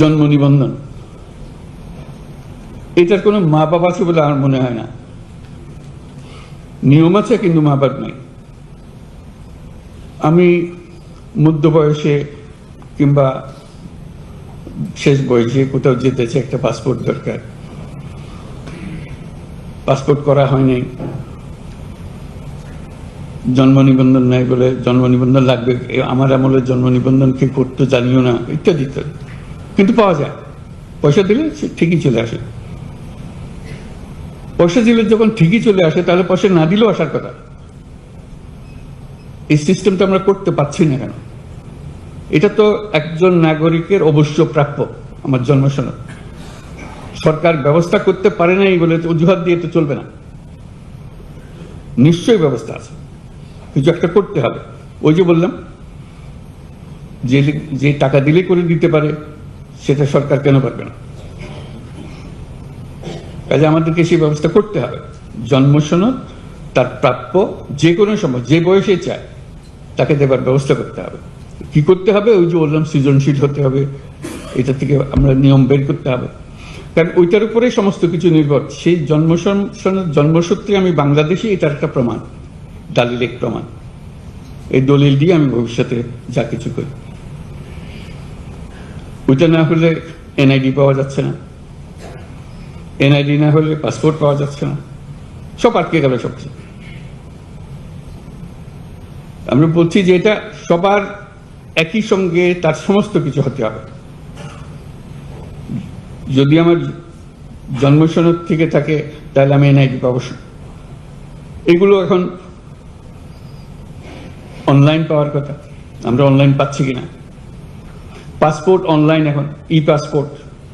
জন্ম নিবন্ধন। এটার কোনো মা বাপ আছে বলে আমার মনে হয় না। নিয়ম আছে কিন্তু মা বাপ নাই। আমি মধ্য বয়সে কিংবা শেষ বয়সে কোথাও যেতেছে একটা পাসপোর্ট দরকার। পাসপোর্ট করা হয়নি জন্ম নিবন্ধন নাই বলে জন্ম নিবন্ধন লাগবে। আমার আমলের জন্ম নিবন্ধন কি করতো জানিও না, ইত্যাদি ইত্যাদি। কিন্তু পাওয়া যায়। পয়সা দিলে ঠিকই চলে আসে। পয়সা দিলে যখন ঠিকই চলে আসে, তাহলে পয়সা না দিলেও আসার কথা। এই সিস্টেমটা আমরা করতে পারছি না কেন? এটা তো একজন নাগরিকের অবশ্য প্রাপ্য আমার জন্মসনদ। সরকার ব্যবস্থা করতে পারে নাই বলে অজুহাত দিয়ে তো চলবে না। নিশ্চয়ই ব্যবস্থা আছে। কিছু একটা করতে হবে। ওই যে বললাম, যে টাকা দিলে করে দিতে পারে। সেটা সরকার কেন পারবে না? কাজে আমাদেরকে সেই ব্যবস্থা করতে হবে। জন্মসনদ তার প্রাপ্য যে কোনো সময়, যে বয়সে চায়, তাকে দেবার ব্যবস্থা করতে হবে। কি করতে হবে? ওই যে বললাম, সৃজনশীল হতে হবে। এটা থেকে আমরা নিয়ম বের করতে হবে। কারণ ওইটার উপরে সমস্ত কিছু নির্ভর। সেই জন্মসন জন্মসূত্রে আমি বাংলাদেশি, এটার একটা প্রমাণ দালিলিক প্রমাণ। এই দলিল দিয়ে আমি ভবিষ্যতে যা কিছু করি। ওইটা না হলে এনআইডি পাওয়া যাচ্ছে না। এনআইডি না হলে পাসপোর্ট পাওয়া যাচ্ছে না। সব আটকে গেল সব আমরা বলছি যে এটা সবার একই সঙ্গে তার সমস্ত কিছু হতে হবে। যদি আমার জন্মসনদ থেকে থাকে, তাহলে আমি এনআইডি পাবো। এগুলো এখন অনলাইন পাওয়ার কথা। আমরা অনলাইন পাচ্ছি কিনা? পাসপোর্ট অনলাইন এখন ই পাসপোর্ট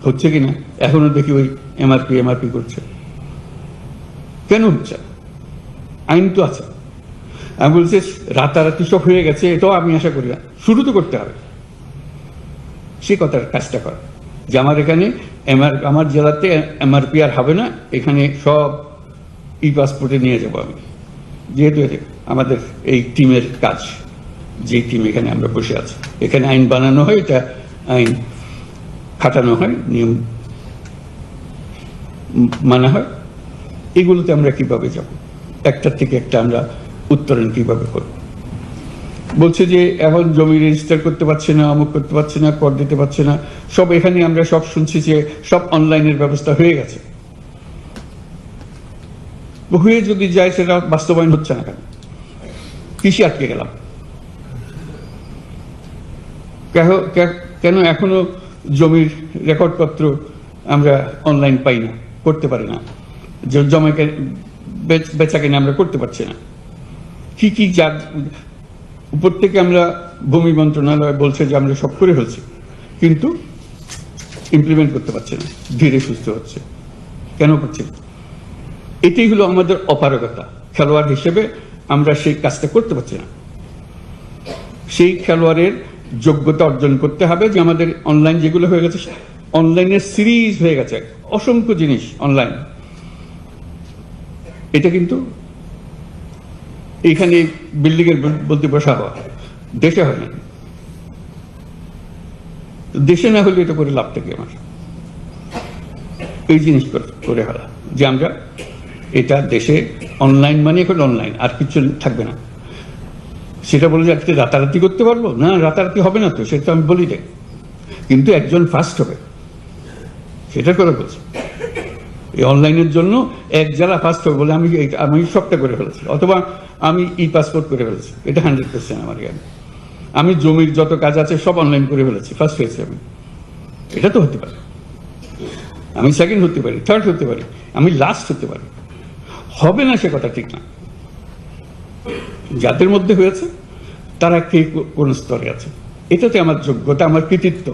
হচ্ছে কিনা? এখনও দেখি ওই এমআরপি এমআরপি করছে। কেন হচ্ছে? আইন তো আছে। আমি বলছি, রাতারাতি সব হয়ে গেছে, এটাও আমি আশা করি না। শুরু তো করতে হবে। সে কথার কাজটা কর। যে আমার এখানে এমআর আমার জেলাতে এমআরপি আর হবে না, এখানে সব ই পাসপোর্টে নিয়ে যাব আমি। যেহেতু আমাদের এই টিমের কাজ। যে টিম এখানে আমরা বসে আছি। এখানে আইন বানানো হয়, এটা আইন খাটানো হয়, নিয়ম মানা হয়। এগুলোতে আমরা কীভাবে যাব? একটার থেকে একটা আমরা উত্তরণ কীভাবে করব? বলছে যে এখন জমি রেজিস্টার করতে পারছে না, অমুক করতে পারছে না, কর দিতে পারছে না। সব এখানে আমরা সব শুনছি যে সব অনলাইনের ব্যবস্থা হয়ে গেছে। হয়ে যদি যায়, সেটা বাস্তবায়ন হচ্ছে না কেন? কৃষি আটকে গেলাম? কেন এখনও জমির রেকর্ডপত্র আমরা অনলাইন পাই না, করতে পারি না? জমাকে বেচ- কিনা আমরা করতে পারছি না। কি কি যা উপর থেকে আমরা ভূমি মন্ত্রণালয় বলছে যে আমরা সব করে ফেলছি, কিন্তু ইমপ্লিমেন্ট করতে পারছি না, ধীরে সুস্থ হচ্ছে। কেন করছে? এটাই হলো আমাদের অপারগতা। খেলোয়াড় হিসেবে আমরা সেই কাজটা করতে পারছি না। সেই খেলোয়াড়ের যোগ্যতা অর্জন করতে হবে যে আমাদের অনলাইন যেগুলো হয়ে গেছে অনলাইনের সিরিজ হয়ে গেছে। অসংখ্য জিনিস অনলাইন এটা কিন্তু এইখানে এর বলতে বসা হওয়া দেশে হয় না। দেশে না হলে এটা করে লাভ কি আমার। এই জিনিস করে- করে হলা। যে আমরা এটা দেশে অনলাইন মানে এখন অনলাইন আর কিছু থাকবে না। সেটা বলে যে আজকে রাতারাতি করতে পারব? না, রাতারাতি হবে না তো, সেটা আমি বলি নাই কিন্তু একজন ফার্স্ট হবে। সেটা করে বলছি। এই অনলাইনের জন্য এক জেলা ফার্স্ট হবে বলে আমি আমি সবটা করে ফেলেছি। অথবা আমি ই পাসপোর্ট করে ফেলেছি। এটা হান্ড্রেড পার্সেন্ট আমার জ্ঞান। আমি জমির যত কাজ আছে সব অনলাইন করে ফেলেছি ফার্স্ট হয়েছি আমি। এটা তো হতে পারে। আমি সেকেন্ড হতে পারি থার্ড হতে পারি, আমি লাস্ট হতে পারি। হবে না সে কথা ঠিক না। যাদের মধ্যে হয়েছে তারা কে কোন স্তরে আছে? এটাতে আমার যোগ্যতা আমার কৃতিত্ব।